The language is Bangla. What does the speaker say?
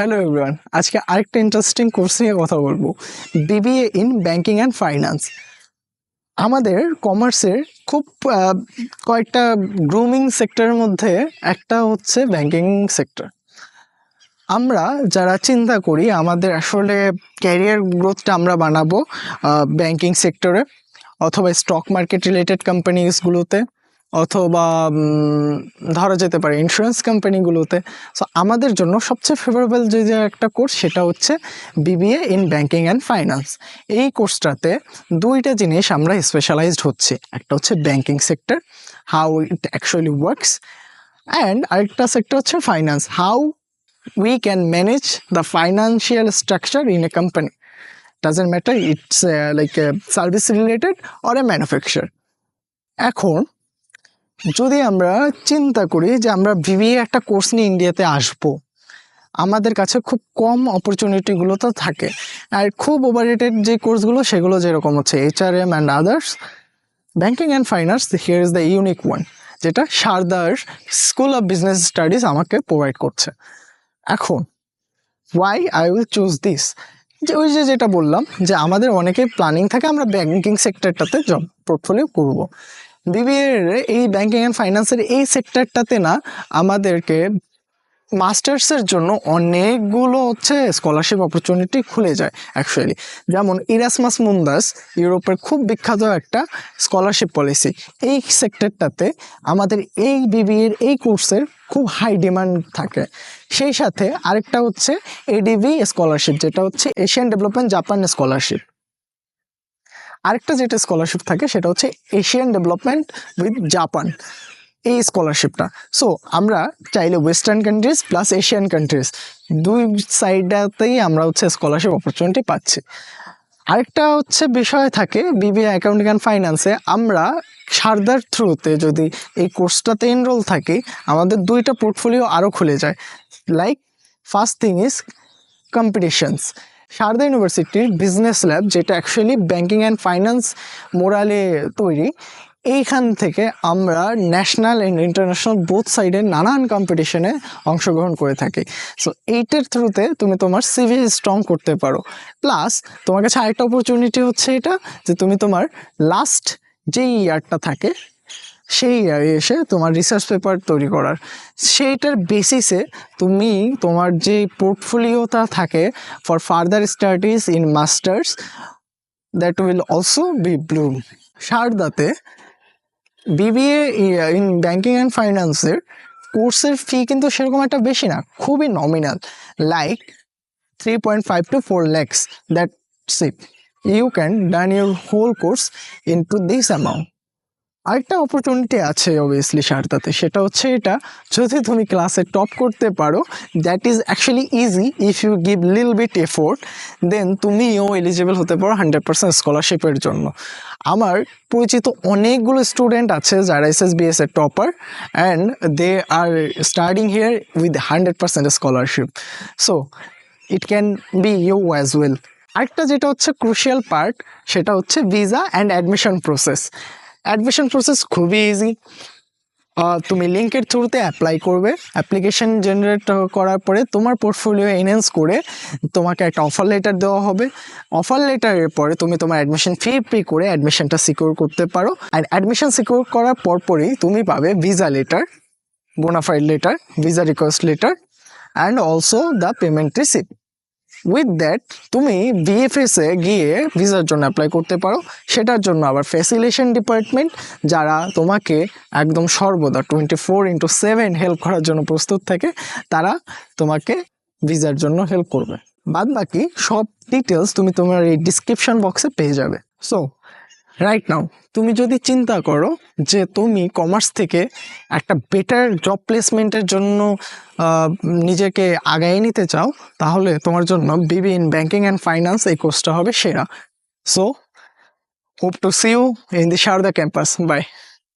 হ্যালো এভরিওয়ান আজকে আরেকটা ইন্টারেস্টিং কোর্স নিয়ে কথা বলব। BBA in banking and finance আমাদের কমার্সের খুব কয়েকটা গ্রুমিং সেক্টরের মধ্যে একটা হচ্ছে ব্যাঙ্কিং সেক্টর আমরা যারা চিন্তা করি, আমাদের আসলে ক্যারিয়ার গ্রোথটা আমরা বানাবো ব্যাঙ্কিং সেক্টরে অথবা স্টক মার্কেট রিলেটেড কোম্পানিজগুলোতে অথবা ধরা যেতে পারে ইন্স্যুরেন্স কোম্পানিগুলোতে সো আমাদের জন্য সবচেয়ে ফেভারেবল যে যে একটা কোর্স সেটা হচ্ছে BBA in banking and finance এই কোর্সটাতে দুইটা জিনিস আমরা স্পেশালাইজড হচ্ছে। একটা হচ্ছে banking sector how it actually works and আরেকটা সেক্টর হচ্ছে finance how we can manage the financial structure in a company it's uh, like a service related or a manufacturer. এখন যদি আমরা চিন্তা করি যে আমরা বিবিএ একটা কোর্স নিয়ে ইন্ডিয়াতে আসব, আমাদের কাছে খুব কম অপরচুনিটিগুলো তো থাকে। আর খুব ওভারেটেড যে কোর্সগুলো সেগুলো যেরকম হচ্ছে HRM and others banking and finance here is the unique one যেটা সারদার স্কুল অফ বিজনেস স্টাডিজ আমাকে প্রোভাইড করছে। এখন why I will choose this যে ওই যে যেটা বললাম, যে আমাদের অনেকের প্ল্যানিং থাকে, আমরা ব্যাংকিং সেক্টরটাতে জব পোর্টফোলিও করব। বিবিএর এই ব্যাংকিং অ্যান্ড ফাইন্যান্সের এই সেক্টরটাতে না আমাদেরকে মাস্টার্সের জন্য অনেকগুলো হচ্ছে স্কলারশিপ অপরচুনিটি খুলে যায় অ্যাকচুয়ালি যেমন ইরাসমাস মুন্দাস ইউরোপের খুব বিখ্যাত একটা স্কলারশিপ পলিসি এই সেক্টরটাতে আমাদের এই বিবিএর এই কোর্সের খুব হাই ডিমান্ড থাকে। সেই সাথে আরেকটা হচ্ছে এডিবি স্কলারশিপ যেটা হচ্ছে এশিয়ান ডেভেলপমেন্ট জাপান স্কলারশিপ আরেকটা যেটা স্কলারশিপ থাকে সেটা হচ্ছে এশিয়ান ডেভেলপমেন্ট উইথ জাপান এই স্কলারশিপটা সো আমরা চাইলে western countries plus Asian countries দুই সাইডটাতেই আমরা হচ্ছে স্কলারশিপ অপরচুনিটি পাচ্ছি। আরেকটা হচ্ছে বিষয় থাকে বিবিএ অ্যাকাউন্টিং অ্যান্ড ফাইন্যান্সে আমরা সারদার থ্রুতে যদি এই কোর্সটাতে এনরোল থাকি, আমাদের দুইটা পোর্টফোলিও আরও খুলে যায়। Like first thing is competitions Sharda ইউনিভার্সিটির বিজনেস ল্যাব যেটা অ্যাকচুয়ালি ব্যাংকিং অ্যান্ড ফাইন্যান্স মোরালে তৈরি, এইখান থেকে আমরা ন্যাশনাল অ্যান্ড ইন্টারন্যাশনাল বোথ সাইডে নানান কম্পিটিশনে অংশগ্রহণ করে থাকি। সো এইটার থ্রুতে তুমি তোমার সিভি স্ট্রং করতে পারো। প্লাস তোমার কাছে আরেকটা অপরচুনিটি হচ্ছে এটা, যে তুমি তোমার লাস্ট যেই ইয়ারটা থাকে সেই এসে তোমার রিসার্চ পেপার তৈরি করার। সেইটার বেসিসে তুমি তোমার যে পোর্টফোলিওটা থাকে for further studies in masters that will also be bloom সারদাতে BBA in banking and ফাইন্যান্সের কোর্সের ফি কিন্তু সেরকম একটা বেশি না, খুবই nominal like three point five to four lakhs that's it you can done your whole course in to this amount আরেকটা অপরচুনিটি আছে অবভিয়াসলি সারদাতে। সেটা হচ্ছে এটা, যদি তুমি ক্লাসে টপ করতে পারো that is actually easy if you give লিল বিট এফোর্ট দেন তুমিও এলিজিবল হতে পারো হান্ড্রেড পার্সেন্ট স্কলারশিপের জন্য। আমার পরিচিত অনেকগুলো স্টুডেন্ট আছে যারা এস এস এর topper and they are starting here with hundred percent scholarship so it can be you as well আরেকটা যেটা হচ্ছে ক্রুশিয়াল পার্ট সেটা হচ্ছে visa and admission process admission process খুবই ইজি তুমি লিঙ্কের থ্রুতে অ্যাপ্লাই করবে। অ্যাপ্লিকেশন জেনারেট করার পরে তোমার পোর্টফোলিও এনহেন্স করে তোমাকে একটা অফার লেটার দেওয়া হবে। অফার লেটারের পরে তুমি তোমার অ্যাডমিশন ফি পে করে অ্যাডমিশনটা সিকিউর করতে পারো। আর অ্যাডমিশন সিকিউর করার পরপরই তুমি পাবে visa letter bonafide letter visa request letter and also the payment receipt with that তুমি বিএফএসে গিয়ে ভিসার জন্য অ্যাপ্লাই করতে পারো। সেটার জন্য আবার ফ্যাসিলেশন ডিপার্টমেন্ট যারা তোমাকে একদম সর্বদা twenty four into seven help করার জন্য প্রস্তুত থাকে, তারা তোমাকে ভিসার জন্য হেল্প করবে। বাদ বাকি সব ডিটেলস তুমি তোমার এই ডিসক্রিপশন বক্সে পেয়ে যাবে। সো রাইট নাও তুমি যদি চিন্তা করো যে তুমি কমার্স থেকে একটা বেটার জব প্লেসমেন্টের জন্য নিজেকে আগায় নিতে চাও, তাহলে তোমার জন্য বিবি ইন ব্যাঙ্কিং অ্যান্ড ফাইন্যান্স এই কোর্সটা হবে সেরা। So hope to see you in the Sharda campus bye